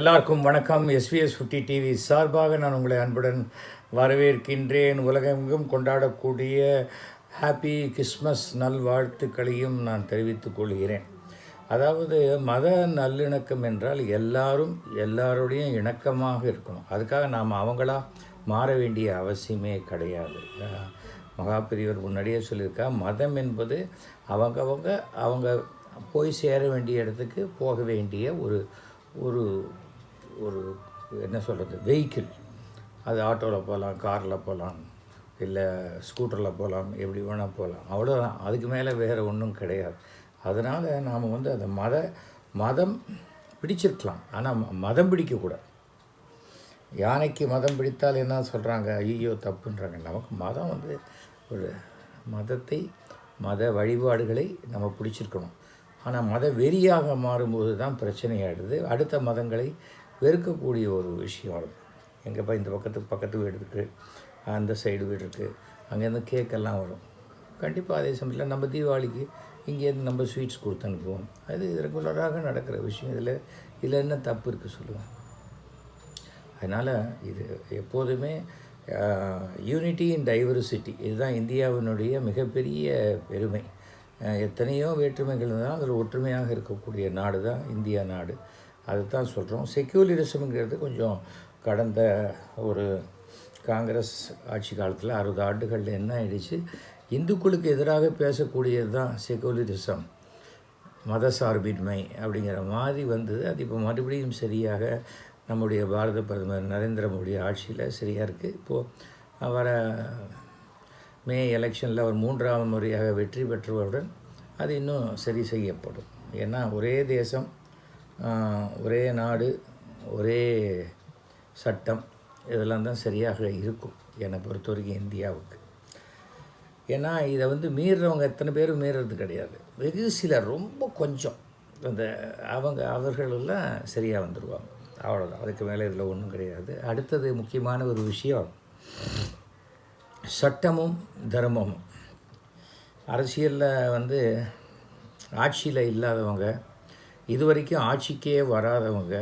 எல்லாருக்கும் வணக்கம். SVS fifty TV சார்பாக நான் உங்களை அன்புடன் வரவேற்கின்றேன். உலகெங்கும் கொண்டாடக்கூடிய ஹாப்பி கிறிஸ்மஸ் நல்வாழ்த்துக்களையும் நான் தெரிவித்துக் கொள்கிறேன். அதாவது மத நல்லிணக்கம் என்றால் எல்லாரும் எல்லாரோடையும் இணக்கமாக இருக்கணும். அதுக்காக நாம் அவங்களா மாற வேண்டிய அவசியமே கிடையாது. அஹ் முன்னாடியே சொல்லியிருக்கா மதம் என்பது அவங்கவங்க அவங்க போய் சேர வேண்டிய இடத்துக்கு போக வேண்டிய ஒரு ஒரு ஒரு என்ன சொல்கிறது வெஹிக்கிள் அது ஆட்டோவில் போகலாம் காரில் போகலாம் இல்லை ஸ்கூட்டரில் போகலாம் எப்படி வேணால் போகலாம் அவ்வளோதான் அதுக்கு மேலே வேறு ஒன்றும் கிடையாது. அதனால் நாம் வந்து அந்த மத மதம் பிடிச்சிருக்கலாம். ஆனால் மதம் பிடிக்கக்கூடாது. யானைக்கு மதம் பிடித்தால் என்ன சொல்கிறாங்க ஐயோ தப்புன்றாங்க. நமக்கு மதம் வந்து ஒரு மதத்தை மத வழிபாடுகளை நம்ம பிடிச்சிருக்கணும். ஆனால் மத வெறியாக மாறும்போது தான் பிரச்சனையாயிடுது. அடுத்த மதங்களை வெறுக்கக்கூடிய ஒரு விஷயம் அது. எங்கேப்பா இந்த பக்கத்துக்கு பக்கத்து வீடு இருக்குது அந்த சைடு வீடு இருக்குது அங்கேருந்து கேக்கெல்லாம் வரும். கண்டிப்பாக அதே சமயத்தில் நம்ம தீபாவளிக்கு இங்கேருந்து நம்ம ஸ்வீட்ஸ் கொடுத்து அனுப்புவோம். அது ரெகுலராக நடக்கிற விஷயம். இதில் இதில் என்ன தப்பு இருக்குது சொல்லுங்கள் அதனால் இது எப்போதுமே யூனிட்டி இன் டைவர்சிட்டி இதுதான் இந்தியாவினுடைய மிகப்பெரிய பெருமை. எத்தனையோ வேற்றுமைகள் இருந்தாலும் அதில் ஒற்றுமையாக இருக்கக்கூடிய நாடு தான் இந்தியா நாடு. அதுதான் சொல்கிறோம் செக்யூலரிசம்ங்கிறது கொஞ்சம் கடந்த ஒரு காங்கிரஸ் ஆட்சி காலத்தில் அறுபது ஆண்டுகளில் என்ன ஆயிடுச்சு? இந்துக்களுக்கு எதிராக பேசக்கூடியது தான் செக்யூலரிசம் மத சார்பின்மை அப்படிங்கிற மாதிரி வந்தது. அது இப்போ மறுபடியும் சரியாக நம்முடைய பாரத பிரதமர் நரேந்திர மோடி ஆட்சியில் சரியாக இருக்குது இப்போது வர மே எலெக்ஷனில் அவர் மூன்றாவது முறையாக வெற்றி பெற்றவருடன் அது இன்னும் சரி செய்யப்படும். ஏன்னா ஒரே தேசம் ஒரே நாடு ஒரே சட்டம் இதெல்லாம் தான் சரியாக இருக்கும் என்னை பொறுத்த வரைக்கும் இந்தியாவுக்கு. ஏன்னா இதை வந்து மீறுறவங்க எத்தனை பேரும் மீறுறது கிடையாது. வெகு சிலர் ரொம்ப கொஞ்சம். அந்த அவங்க அவர்களெல்லாம் சரியாக வந்துடுவாங்க அவ்வளோதான் அதுக்கு மேலே இதில் ஒன்றும் கிடையாது. அடுத்தது முக்கியமான ஒரு விஷயம். சட்டமும் தர்மமும். அரசியலில் வந்து ஆட்சியில் இல்லாதவங்க இது வரைக்கும் ஆட்சிக்கே வராதவங்க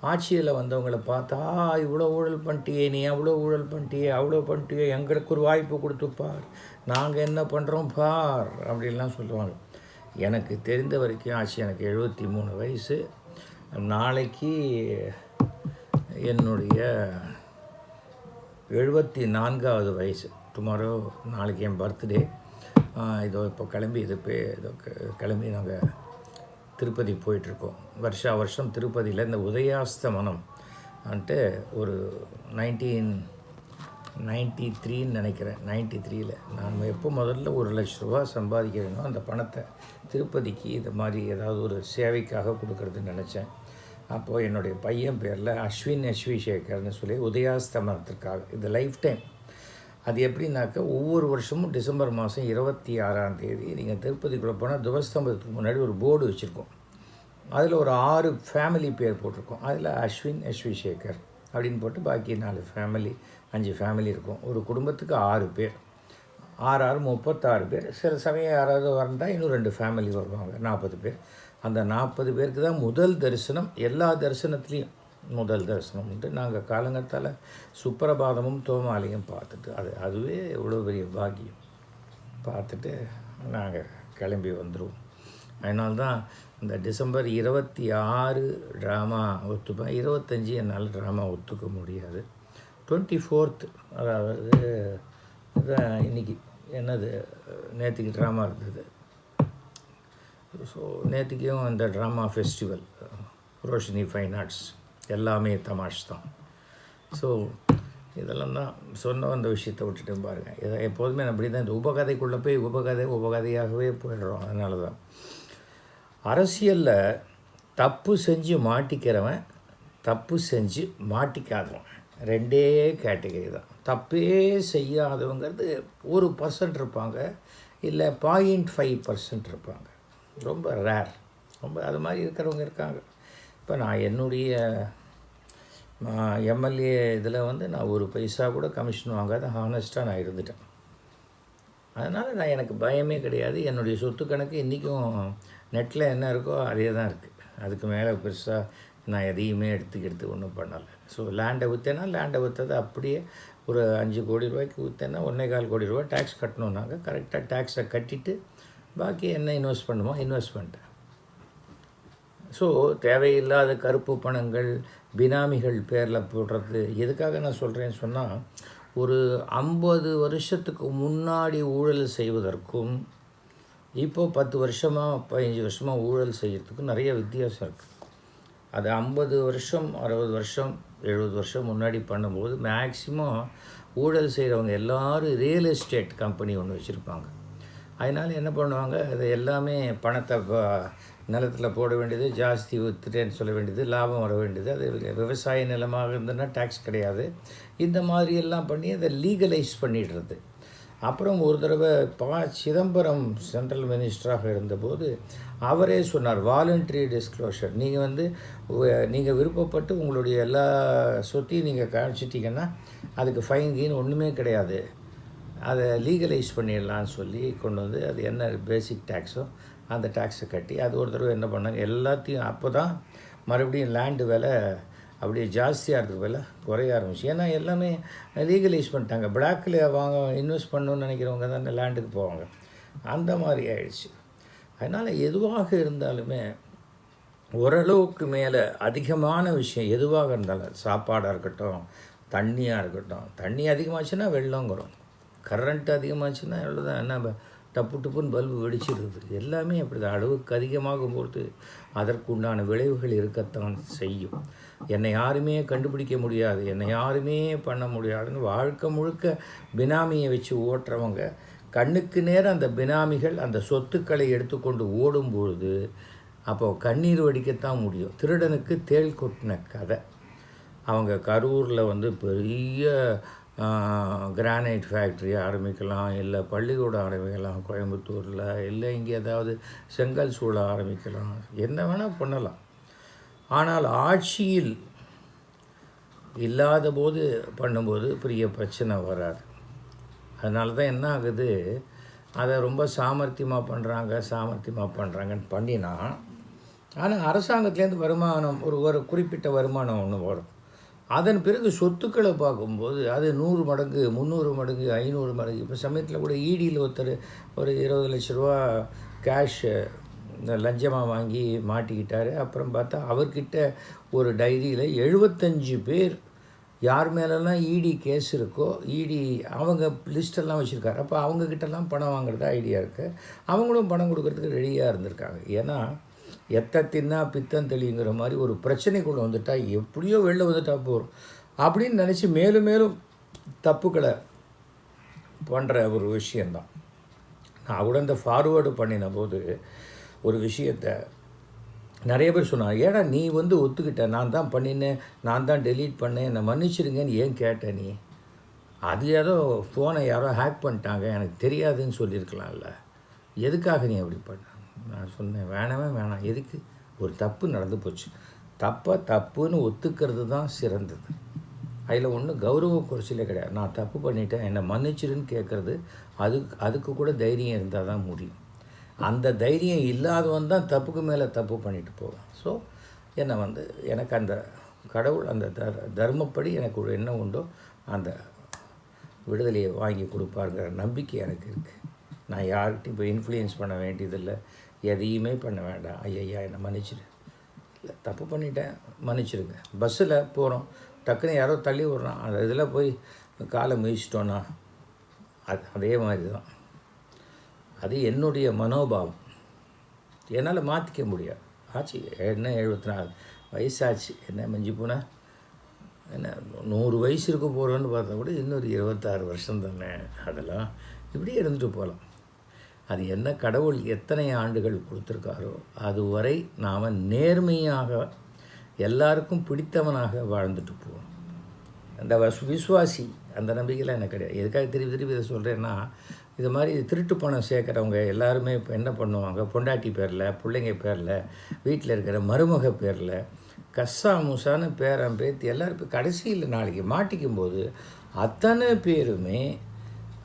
ஆட்சியில் வந்தவங்கள பார்த்தா இவ்வளோ ஊழல் பண்ணிட்டியே நீ அவ்வளோ ஊழல் பண்ணிட்டியே அவ்வளோ பண்ணிட்டியே எங்களுக்கு ஒரு வாய்ப்பு கொடுத்து பார் நாங்கள் என்ன பண்ணுறோம் பார் அப்படின்லாம் சொல்லுவாங்க. எனக்கு தெரிந்த வரைக்கும் ஆட்சி எனக்கு எழுபத்தி மூணு வயசு. நாளைக்கு என்னுடைய எழுபத்தி நான்காவது வயசு. டுமாரோ நாளைக்கு என் பர்த்டே இதோ இப்போ கிளம்பி இது பே இதோ க- கிளம்பி நாங்கள் திருப்பதி போயிட்டுருக்கோம். வருஷா வருஷம் திருப்பதியில் இந்த உதயாஸ்தமனம் வந்துட்டு ஒரு நைன்டீன் நைன்ட்டி த்ரீன்னு நினைக்கிறேன். நைன்ட்டி த்ரீயில் நான் எப்போ முதல்ல ஒரு லட்ச ரூபா சம்பாதிக்கிறேனோ அந்த பணத்தை திருப்பதிக்கு இது மாதிரி ஏதாவது ஒரு சேவைக்காக கொடுக்கறதுன்னு நினச்சேன். அப்போது என்னுடைய பையன் பேரில் அஸ்வின் அஸ்வி சேகர்னு சொல்லி உதயாஸ்தமனத்திற்காக இது லைஃப் டைம் அது எப்படின்னாக்கா ஒவ்வொரு வருஷமும் டிசம்பர் மாதம் இருபத்தி ஆறாம் தேதி நீங்கள் திருப்பதிக்குள்ளே போனால் துவஸ்தம்பத்துக்கு முன்னாடி ஒரு போர்டு வச்சுருக்கோம். அதில் ஒரு ஆறு ஃபேமிலி பேர் போட்டிருக்கோம். அதில் அஸ்வின் அஸ்வி சேகர் அப்படின்னு போட்டு பாக்கி நாலு ஃபேமிலி அஞ்சு ஃபேமிலி இருக்கும். ஒரு குடும்பத்துக்கு ஆறு பேர். ஆறு ஆறு முப்பத்தாறு பேர். சில சமயம் யாராவது வந்தால் இன்னும் ரெண்டு ஃபேமிலி வருவாங்க. நாற்பது பேர். அந்த நாற்பது பேருக்கு தான் முதல் தரிசனம் எல்லா தரிசனத்துலேயும். முதல் தரிசனம் உண்டு. நாங்கள் காலங்கத்தால் சுப்பிரபாதமும் தோமாலையும் பார்த்துட்டு அது அதுவே எவ்வளோ பெரிய பாக்கியம். பார்த்துட்டு நாங்கள் கிளம்பி வந்துடுவோம் அதனால தான் இந்த டிசம்பர் இருபத்தி ஆறு ட்ராமா ஒத்துப்பேன் இருபத்தஞ்சி என்னால் ட்ராமா ஒத்துக்க முடியாது. டுவெண்ட்டி ஃபோர்த்து அதாவது இதான் என்னது நேற்றுக்கு ட்ராமா இருந்தது. ஸோ நேற்றுக்கும் இந்த drama festival Roshini fine arts எல்லாமே தமாஷ் தான். ஸோ இதெல்லாம் தான் சொன்ன அந்த விஷயத்தை விட்டுட்டு பாருங்கள் இதை எப்போதுமே அப்படி தான் இந்த உபகதைக்குள்ளே போய் உபகதை உபகதையாகவே போயிடுறோம். அதனால தான் அரசியலில் தப்பு செஞ்சு மாட்டிக்கிறவன் தப்பு செஞ்சு மாட்டிக்காதவன். ரெண்டே கேட்டகரி தான். தப்பே செய்யாதவங்கிறது ஒரு பர்சன்ட் இருப்பாங்க. இல்லை பாயிண்ட் ஃபைவ் பர்சன்ட் இருப்பாங்க. ரொம்ப ரேர் ரொம்ப அது மாதிரி இருக்கிறவங்க இருக்காங்க. இப்போ நான் என்னுடைய எம்எல்ஏ இதில் வந்து நான் ஒரு பைசா கூட கமிஷன் வாங்காத ஹானஸ்ட்டாக நான் இருந்துட்டேன். அதனால் நான் எனக்கு பயமே கிடையாது. என்னுடைய சொத்து கணக்கு இன்றைக்கும் நெட்டில் என்ன இருக்கோ அதே தான் இருக்குது அதுக்கு மேலே பெருசாக நான் எதையுமே எடுத்துக்கிட்டு ஒன்றும் பண்ணலை. ஸோ லேண்டை விற்றேன்னா லேண்டை விற்றதை அப்படியே ஒரு அஞ்சு கோடி ரூபாய்க்கு விற்றேன்னா ஒன்றே கால் கோடி ரூபாய் டேக்ஸ் கட்டணுன்னாங்க கரெக்டாக டேக்ஸை கட்டிட்டு பாக்கி என்ன இன்வெஸ்ட் பண்ணுமோ இன்வெஸ்ட் பண்ணிட்டேன். ஸோ தேவையில்லாத கருப்பு பணங்கள் பினாமிகள் பேரில் போடுறது எதுக்காக நான் சொல்கிறேன்னு சொன்னால் ஒரு ஐம்பது வருஷத்துக்கு முன்னாடி ஊழல் செய்வதற்கும் இப்போ பத்து வருஷமாக பதினஞ்சு வருஷமாக ஊழல் செய்கிறதுக்கும் நிறைய வித்தியாசம் இருக்குது அது ஐம்பது வருஷம் அறுபது வருஷம் எழுபது வருஷம் முன்னாடி பண்ணும்போது மேக்சிமம் ஊழல் செய்கிறவங்க எல்லாரும் ரியல் எஸ்டேட் கம்பெனி ஒன்று வச்சுருப்பாங்க. அதனால் என்ன பண்ணுவாங்க? அது எல்லாமே பணத்தை நிலத்தில் போட வேண்டியது ஜாஸ்தி விற்றுட்டேன்னு சொல்ல வேண்டியது லாபம் வர வேண்டியது. அது விவசாய நிலமாக இருந்ததுன்னா டேக்ஸ் கிடையாது. இந்த மாதிரி எல்லாம் பண்ணி அதை லீகலைஸ் பண்ணிடுறது. அப்புறம் ஒரு தடவை பா சிதம்பரம் சென்ட்ரல் மினிஸ்டராக இருந்தபோது அவரே சொன்னார் வாலண்டரி டிஸ்க்ளோஷர் நீங்கள் வந்து நீங்கள் விருப்பப்பட்டு உங்களுடைய எல்லா சொத்தையும் நீங்கள் காமிச்சிட்டிங்கன்னா அதுக்கு ஃபைன் கீன் ஒன்றுமே கிடையாது. அதை லீகலைஸ் பண்ணிடலான்னு சொல்லி கொண்டு வந்து அது என்ன பேசிக் டேக்ஸோ அந்த டேக்ஸை கட்டி அது ஒரு தடவை என்ன பண்ணாங்க எல்லாத்தையும் அப்போ தான் மறுபடியும் லேண்டு விலை அப்படியே ஜாஸ்தியாக இருக்கிற விலை குறைய ஆரம்பிச்சு. ஏன்னா எல்லாமே லீகலைஸ் பண்ணிட்டாங்க. பிளாக்கில் வாங்க இன்வெஸ்ட் பண்ணணும்னு நினைக்கிறவங்க தானே லேண்டுக்கு போவாங்க. அந்த மாதிரி ஆயிடுச்சு. அதனால் எதுவாக இருந்தாலுமே ஓரளவுக்கு மேலே அதிகமான விஷயம் எதுவாக இருந்தாலும் சாப்பாடாக இருக்கட்டும் தண்ணியாக இருக்கட்டும் தண்ணி அதிகமாச்சுன்னா வெள்ளங்கிறோம் கரண்ட் அதிகமாச்சுன்னா எவ்வளோதான் என்ன டப்பு டப்புன்னு பல்பு வெடிச்சிருது. எல்லாமே அப்படி தான் அளவுக்கு அதிகமாகும் போது அதற்குண்டான விளைவுகள் இருக்கத்தான் செய்யும். என்னை யாருமே கண்டுபிடிக்க முடியாது. என்னை யாருமே பண்ண முடியாதுன்னு வாழ்க்கை முழுக்க பினாமியை வச்சு ஓட்டுறவங்க கண்ணுக்கு நேரம் அந்த பினாமிகள் அந்த சொத்துக்களை எடுத்துக்கொண்டு ஓடும் பொழுது அப்போ கண்ணீர் வடிக்கத்தான் முடியும். திருடனுக்கு தேள் கொட்டின கதை. அவங்க கரூரில் வந்து பெரிய கிரானைட் ஃபேக்ட்ரி ஆரம்பிக்கலாம் இல்லை பள்ளிக்கூடம் ஆரம்பிக்கலாம் கோயம்புத்தூரில் இல்லை இங்கே ஏதாவது செங்கல் சூழ ஆரம்பிக்கலாம். என்ன வேணால் பண்ணலாம். ஆனால் ஆட்சியில் இல்லாத போது பண்ணும்போது பெரிய பிரச்சனை வராது. அதனால தான் என்ன ஆகுது? அதை ரொம்ப சாமர்த்தியமாக பண்ணுறாங்க சாமர்த்தியமாக பண்ணுறாங்கன்னு பண்ணினா ஆனால் அரசாங்கத்துலேருந்து வருமானம் ஒரு ஒரு குறிப்பிட்ட வருமானம் ஒன்று வரும். அதன் பிறகு சொத்துக்களை பார்க்கும்போது அது நூறு மடங்கு முந்நூறு மடங்கு ஐநூறு மடங்கு. இப்போ சமயத்தில் கூட ஈடியில் ஒருத்தர் ஒரு இருபது லட்ச ரூபா கேஷ் லஞ்சமாக வாங்கி மாட்டிக்கிட்டார். அப்புறம் பார்த்தா அவர்கிட்ட ஒரு டைரியில் எழுபத்தஞ்சு பேர் யார் மேலெல்லாம் இடி கேஸ் இருக்கோ இடி அவங்க லிஸ்டெல்லாம் வச்சுருக்காரு. அப்போ அவங்கக்கிட்டலாம் பணம் வாங்குறதா ஐடியா இருக்குது அவங்களும் பணம் கொடுக்கறதுக்கு ரெடியாக இருந்திருக்காங்க. ஏன்னா எத்த தின்னா பித்தம் தெளிங்கிற மாதிரி ஒரு பிரச்சனைக்குள்ளே வந்துட்டால் எப்படியோ வெளில வந்துட்டால் போகிறோம் அப்படின்னு நினச்சி மேலும் மேலும் தப்புக்களை பண்ணுற ஒரு விஷயந்தான் நான் கூட இந்த ஃபார்வேர்டு பண்ணின போது ஒரு விஷயத்தை நிறைய பேர் சொன்னாங்க ஏடா நீ வந்து ஒத்துக்கிட்ட நான் தான் பண்ணினேன் நான் தான் டெலீட் பண்ணேன் என்னை மன்னிச்சிருங்கன்னு ஏன் கேட்ட நீ? அது ஏதோ ஃபோனை யாரோ ஹேக் பண்ணிட்டாங்க எனக்கு தெரியாதுன்னு சொல்லியிருக்கலாம்ல. எதுக்காக நீ அப்படி பண்ண? நான் சொன்னேன் வேணவே வேணாம். எதுக்கு? ஒரு தப்பு நடந்து போச்சு. தப்பை தப்புன்னு ஒத்துக்கிறது தான் சிறந்தது. அதில் ஒன்றும் கௌரவ குறைச்சலே கிடையாது. நான் தப்பு பண்ணிட்டேன் என்னை மன்னிச்சிருன்னு கேட்குறது அதுக்கு அதுக்கு கூட தைரியம் இருந்தால் தான் முடியும். அந்த தைரியம் இல்லாதவன் தான் தப்புக்கு மேலே தப்பு பண்ணிட்டு போவான். ஸோ என்னை வந்து எனக்கு அந்த கடவுள் அந்த தர் தர்மப்படி எனக்கு ஒரு உண்டோ அந்த விடுதலையை வாங்கி கொடுப்பாருங்கிற நம்பிக்கை எனக்கு இருக்குது நான் யார்கிட்டையும் இப்போ இன்ஃப்ளூயன்ஸ் பண்ண வேண்டியதில்லை. எதையுமே பண்ண வேண்டாம். ஐயா என்னை மன்னிச்சிடு இல்லை தப்பு பண்ணிட்டேன். மன்னிச்சிடுங்க பஸ்ஸில் போகிறோம் டக்குன்னு யாரோ தள்ளி விட்றான். அந்த இதில் போய் காலை முயச்சிட்டோன்னா அது அதே மாதிரி தான். அது என்னுடைய மனோபாவம். என்னால் மாற்றிக்க முடியாது. ஆச்சு என்ன எழுபத்தி நாலு வயசாச்சு. என்ன மிஞ்சி போனால் என்ன நூறு வயசு இருக்க போகிறோன்னு பார்த்தா கூட இன்னொரு இருபத்தாறு வருஷம் தானே. அதெல்லாம் இப்படியே இருந்துட்டு போகலாம். அது என்ன கடவுள் எத்தனை ஆண்டுகள் கொடுத்துருக்காரோ அதுவரை நாம் நேர்மையாக எல்லாருக்கும் பிடித்தவனாக வாழ்ந்துட்டு போவோம் அந்த விஸ்வாசி விசுவாசி அந்த நம்பிக்கையில் எனக்கு கிடையாது. எதுக்காக திருப்பி திருப்பி இதை சொல்கிறேன்னா இது மாதிரி திருட்டு பணம் சேர்க்குறவங்க எல்லாருமே இப்போ என்ன பண்ணுவாங்க பொண்டாட்டி பேரில் பிள்ளைங்க பேரில் வீட்டில் இருக்கிற மருமக பேரில் கஸ்ஸா முசான்னு பேரன் பேத்தி எல்லாருக்கும் இப்போ கடைசியில் நாளைக்கு மாட்டிக்கும் போது அத்தனை பேருமே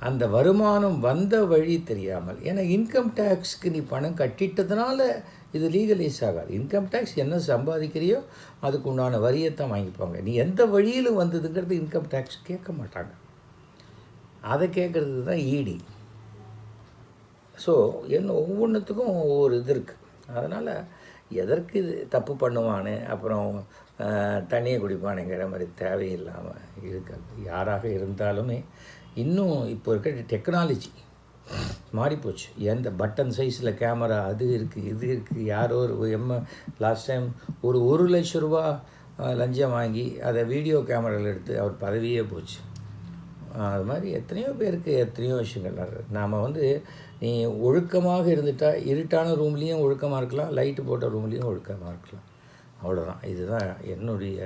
அந்த வருமானம் வந்த வழி தெரியாமல் ஏன்னா இன்கம் டேக்ஸ்க்கு நீ பணம் கட்டிட்டதுனால இது லீகலைஸ் ஆகாது. இன்கம் டேக்ஸ் என்ன சம்பாதிக்கிறியோ அதுக்கு உண்டான வரியைத்தான் வாங்கிப்பாங்க. நீ எந்த வழியில் வந்ததுங்கிறது இன்கம் டேக்ஸ் கேட்க மாட்டாங்க. அதை கேட்குறது தான் ஈடி ஸோ என்ன ஒவ்வொன்றுத்துக்கும் ஒவ்வொரு இது இருக்குது அதனால் எதற்கு இது தப்பு பண்ணுவானு அப்புறம் தண்ணியை குடிப்பானுங்கிற மாதிரி தேவையில்லாமல் இருக்காது யாராக இருந்தாலுமே இன்னும் இப்போ இருக்கிற டெக்னாலஜி மாறிப்போச்சு. எந்த பட்டன் சைஸில் கேமரா அது இருக்குது இது இருக்குது யாரோ ஒரு எம்ம லாஸ்ட் டைம் ஒரு ஒரு லட்ச ரூபா லஞ்சம் வாங்கி அதை வீடியோ கேமராவில் எடுத்து அவர் பதவியே போச்சு. அது மாதிரி எத்தனையோ பேருக்கு எத்தனையோ விஷயங்கள் நாம் வந்து நீ ஒழுக்கமாக இருந்துட்டால் இருட்டான ரூம்லேயும் ஒழுக்கமாக இருக்கலாம் லைட்டு போட்ட ரூம்லேயும் ஒழுக்கமாக இருக்கலாம். அவ்வளோதான் இதுதான் என்னுடைய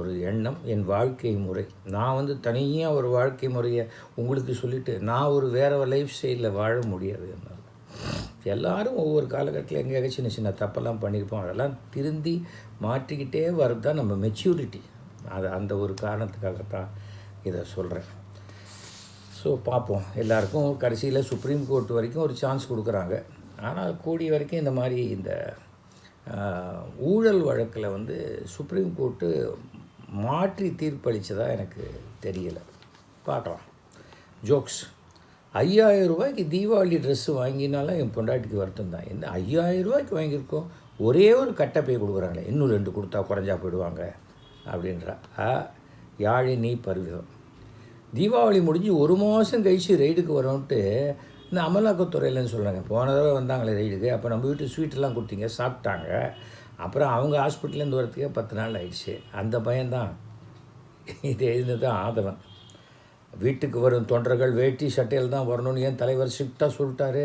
ஒரு எண்ணம் என் வாழ்க்கை முறை. நான் வந்து தனியாக ஒரு வாழ்க்கை முறையை உங்களுக்கு சொல்லிவிட்டு நான் ஒரு வேறு லைஃப் ஸ்டைலில் வாழ முடியாது என்னால். எல்லாரும் ஒவ்வொரு காலகட்டத்தில் எங்கேயாவது சின்ன சின்ன தப்பெல்லாம் பண்ணியிருப்போம். அதெல்லாம் திருந்தி மாற்றிக்கிட்டே வரது தான் நம்ம மெச்சூரிட்டி அது அந்த ஒரு காரணத்துக்காகத்தான் இதை சொல்கிறேன் ஸோ பார்ப்போம். எல்லாருக்கும் கடைசியில் சுப்ரீம் கோர்ட் வரைக்கும் ஒரு சான்ஸ் கொடுக்குறாங்க. ஆனால் கூடிய வரைக்கும் இந்த மாதிரி இந்த ஊழல் வழக்கில் வந்து சுப்ரீம் கோர்ட்டு மாற்றி தீர்ப்பளித்ததாக எனக்கு தெரியலை. பார்க்கலாம். ஜோக்ஸ் ஐயாயிரம் ரூபாய்க்கு தீபாவளி ட்ரெஸ்ஸு வாங்கினாலும் என் பொண்டாட்டிக்கு வருத்தம் தான். என்ன ஐயாயிரம் ரூபாய்க்கு வாங்கியிருக்கோம்? ஒரே ஒரு கட்டப்பை கொடுக்குறாங்களே. இன்னும் ரெண்டு கொடுத்தா குறைஞ்சா போயிடுவாங்க. அப்படின்றா. ஆ யாழினி பருவிதம். தீபாவளி முடிஞ்சு ஒரு மாதம் கழிச்சு ரைடுக்கு வரோன்ட்டு இந்த அமலாக்கத்துறையிலன்னு சொல்கிறாங்க போன தடவை வந்தாங்களே ரைடுக்கு. அப்போ நம்ம வீட்டு ஸ்வீட்டெல்லாம் கொடுத்தீங்க சாப்பிட்டாங்க. அப்புறம் அவங்க ஹாஸ்பிட்டல்லேருந்து வரத்துக்கே பத்து நாள் ஆயிடுச்சு. அந்த பையன்தான். இது எழுந்து தான் ஆதவன். வீட்டுக்கு வரும் தொண்டர்கள் வேட்டி சட்டையில் தான் வரணும்னு ஏன் தலைவர் ஸ்ட்ரிக்டாக சொல்லிட்டாரு?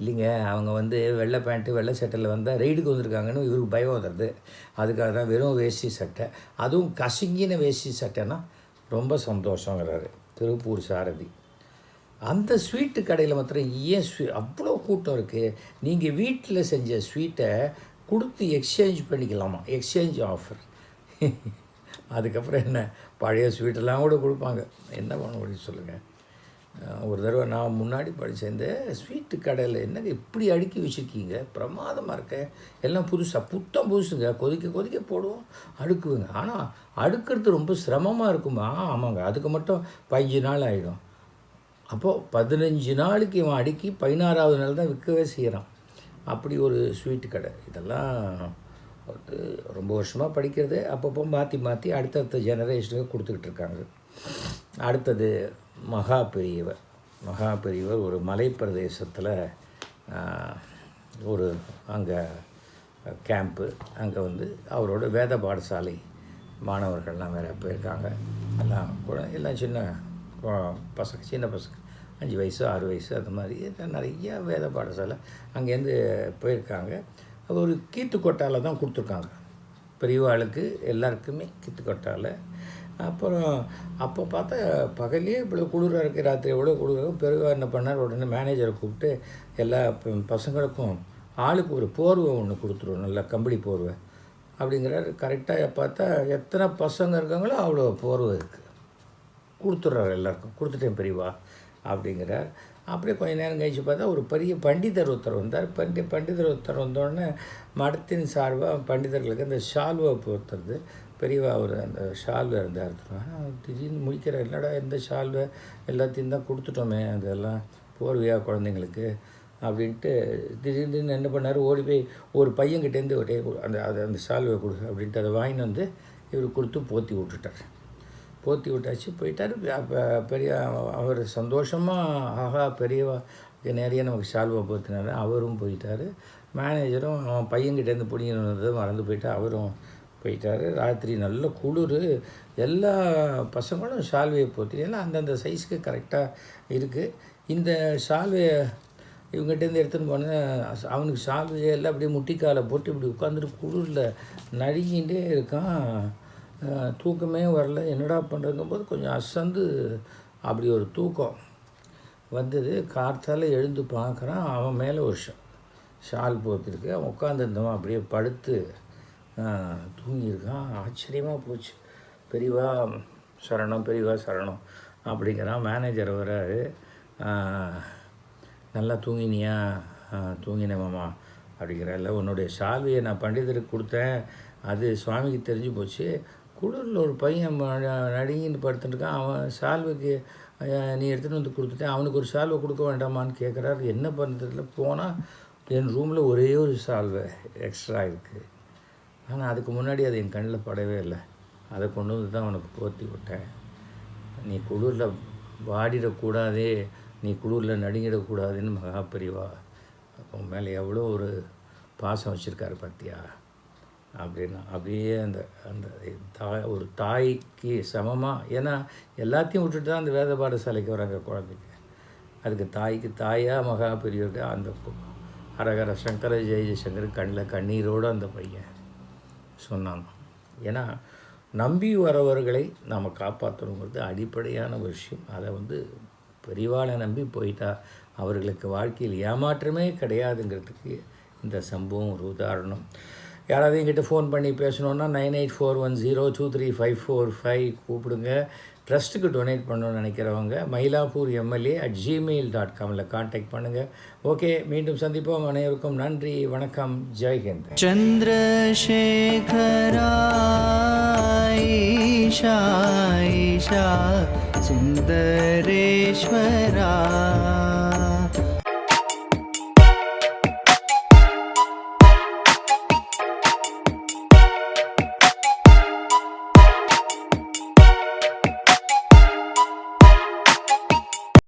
இல்லைங்க அவங்க வந்து வெள்ளை பேண்ட்டு வெள்ளை சட்டையில் வந்தால் ரெய்டுக்கு வந்திருக்காங்கன்னு இவருக்கு பயம் வந்துடுது அதுக்காக தான் வெறும் வேஷ்டி சட்டை. அதுவும் கசங்கின வேஷ்டி சட்டைன்னா ரொம்ப சந்தோஷங்கிறாரு. திருப்பூர் சாரதி. அந்த ஸ்வீட்டு கடையில் மாத்திரம் ஏன் ஸ்வீ அவ்வளோ கூட்டம் இருக்குது நீங்கள் வீட்டில் செஞ்ச ஸ்வீட்டை கொடுத்து எக்ஸ்சேஞ்ச் பண்ணிக்கலாமா? எக்ஸ்சேஞ்ச் ஆஃபர் அதுக்கப்புறம் என்ன? பழைய ஸ்வீட்டெல்லாம் கூட கொடுப்பாங்க. என்ன பண்ண முடியும் சொல்லுங்கள் ஒரு தடவை நான் முன்னாடி படித்தேன் இந்த ஸ்வீட்டு கடையில் என்னங்க இப்படி அடுக்கி வச்சுருக்கீங்க? பிரமாதமாக இருக்க. எல்லாம் புதுசாக புத்தம் புதுசுங்க. கொதிக்க கொதிக்க போடுவோம் அடுக்குவேங்க. ஆனால் அடுக்கிறது ரொம்ப சிரமமாக இருக்குமா? ஆமாங்க அதுக்கு மட்டும் பதினஞ்சு நாள் ஆகிடும் அப்போது பதினஞ்சு நாளைக்கு இவன் அடுக்கி பதினாறாவது நாள் தான் விற்கவே செய்கிறான் அப்படி ஒரு ஸ்வீட்டு கடை. இதெல்லாம் வந்து ரொம்ப வருஷமாக படிக்கிறது அப்பப்போ மாற்றி மாற்றி அடுத்தடுத்த ஜெனரேஷனுக்கு கொடுத்துக்கிட்டு இருக்காங்க. அடுத்தது மகா பெரியவர். மகா பெரியவர் ஒரு மலை பிரதேசத்தில் ஒரு அங்கே கேம்ப்பு அங்கே வந்து அவரோட வேத பாடசாலை மாணவர்கள்லாம் வேறு போயிருக்காங்க. எல்லாம் கூட எல்லாம் சின்ன பசங்க சின்ன பசங்க. அஞ்சு வயசு ஆறு வயசு அந்த மாதிரி. நிறையா வேத பாடசாலை அங்கேருந்து போயிருக்காங்க. ஒரு கீத்து தான் கொடுத்துருக்காங்க. பெரியவாளுக்கு எல்லாருக்குமே கீத்து அப்புறம் அப்போ பார்த்தா பகலே இவ்வளோ குளிராக இருக்குது ராத்திரி எவ்வளோ குளிரும் பெரியவா என்ன பண்ணார்? உடனே மேனேஜரை கூப்பிட்டு எல்லா பசங்களுக்கும் ஆளுக்கு ஒரு போர்வை ஒன்று கொடுத்துருவோம். நல்லா கம்பளி போர்வை. அப்படிங்கிறாரு. கரெக்டாக பார்த்தா எத்தனை பசங்க இருக்காங்களோ அவ்வளோ போர்வை இருக்குது கொடுத்துட்றாரு எல்லாருக்கும். கொடுத்துட்டேன் பெரியவா. அப்படிங்கிறார். அப்படியே கொஞ்ச நேரம் கழிச்சு பார்த்தா ஒரு பெரிய பண்டிதர் ஒருத்தர் வந்தார். பண்டி பண்டிதர் ஒருத்தர் வந்தோடனே மடத்தின் சார்பாக பண்டிதர்களுக்கு அந்த ஷால்வை பொறுத்துறது பெரியவா அவர் அந்த ஷால்வை இருந்தார். திடீர்னு முடிக்கிற என்னடா எந்த ஷால்வை எல்லாத்தையும் தான் கொடுத்துட்டோமே. அதெல்லாம் போர்வையாக குழந்தைங்களுக்கு அப்படின்ட்டு திடீர்னு என்ன பண்ணார்? ஓடி போய் ஒரு பையன்கிட்டேருந்து ஒரே அந்த அந்த ஷால்வை கொடு அப்படின்ட்டு அதை வாங்கின்னு வந்து இவர் கொடுத்து போற்றி விட்டுட்டார். போற்றி விட்டாச்சு போயிட்டார். பெரிய அவர் சந்தோஷமாக ஆஹா பெரியவா நிறைய நமக்கு சால்வை போத்தினாரு. அவரும் போயிட்டார். மேனேஜரும் அவன் பையன்கிட்டேருந்து பிடிங்கிட்டு மறந்து போயிட்டு அவரும் போயிட்டார். ராத்திரி நல்ல குளிர். எல்லா பசங்களும் சால்வையை போற்றி எல்லாம் அந்தந்த சைஸ்க்கு கரெக்டாக இருக்குது இந்த சால்வையை இவங்ககிட்டேருந்து எடுத்துன்னு போனேன். அவனுக்கு சால்வையை எல்லாம் அப்படியே முட்டிக்காலை போட்டு இப்படி உட்காந்துட்டு குளிரில் நடுங்கிட்டே இருக்கான். தூக்கமே வரல. என்னடா பண்ணுறங்கும்போது கொஞ்சம் அசந்து அப்படி ஒரு தூக்கம் வந்தது. கார்த்தால் எழுந்து பார்க்குறான். அவன் மேலே ஒரு ஷா ஷால் போத்திருக்கு அவன் உட்காந்துருந்தவன் அப்படியே படுத்து தூங்கியிருக்கான். ஆச்சரியமாக போச்சு. பெரியவா சரணம் பெரியவா சரணம் அப்படிங்கிறான். மேனேஜர் வராரு நல்லா தூங்கினியா? ஆஹ், தூங்கினேன் மாமா அப்படிங்கிறல்ல உன்னுடைய சால்வியை நான் பண்டிதருக்கு கொடுத்தேன். அது சுவாமிக்கு தெரிஞ்சு போச்சு. குளிரில் ஒரு பையன் நடுங்கின்னு படுத்துட்டுருக்கான் அவன் சால்வைக்கு நீ எடுத்துகிட்டு வந்து கொடுத்துட்டேன். அவனுக்கு ஒரு சால்வை கொடுக்க வேண்டாமான்னு கேட்குறாரு என்ன பண்ணுறதுல போனால் என் ரூமில் ஒரே ஒரு சால்வை எக்ஸ்ட்ரா இருக்குது ஆனால் அதுக்கு முன்னாடி அது என் கண்ணில் படவே இல்லை. அதை கொண்டு வந்து தான் அவனுக்கு போர்த்தி விட்டேன். நீ குளிரில் வாடிடக்கூடாதே நீ குளிரில் நடுங்கிடக்கூடாதுன்னு மகாபெரிவா உன் மேலே எவ்வளோ ஒரு பாசம் வச்சுருக்காரு பார்த்தியா அப்படின்னா அப்படியே அந்த அந்த தாய் ஒரு தாய்க்கு சமமாக ஏன்னா எல்லாத்தையும் விட்டுட்டு தான் அந்த வேத பாடசாலைக்கு வராங்க குழந்தைங்க. அதுக்கு தாய்க்கு தாயாக மகா பெரியவருக்கு அந்த ஹரஹர சங்கர ஜெய ஜெயசங்கர் கண்ணில் கண்ணீரோடு அந்த பையன் சொன்னான். ஏன்னா நம்பி வரவர்களை நாம் காப்பாற்றணுங்கிறது அடிப்படையான விஷயம். அதை வந்து பெரிவாளை நம்பி போயிட்டா அவர்களுக்கு வாழ்க்கையில் ஏமாற்றமே கிடையாதுங்கிறதுக்கு இந்த சம்பவம் ஒரு உதாரணம். யாராவது எங்கிட்ட ஃபோன் பண்ணி பேசணுன்னா nine eight four one zero two three five four five கூப்பிடுங்க. ட்ரஸ்ட்டுக்கு டொனேட் பண்ணணும்னு நினைக்கிறவங்க Mylapore MLA at Gmail dot Kamil contact பண்ணுங்கள் ஓகே மீண்டும் சந்திப்போம். அனைவருக்கும் நன்றி வணக்கம் ஜெய்ஹிந்த் சந்திரசேகராயிஷா சுந்தரேஸ்வரா.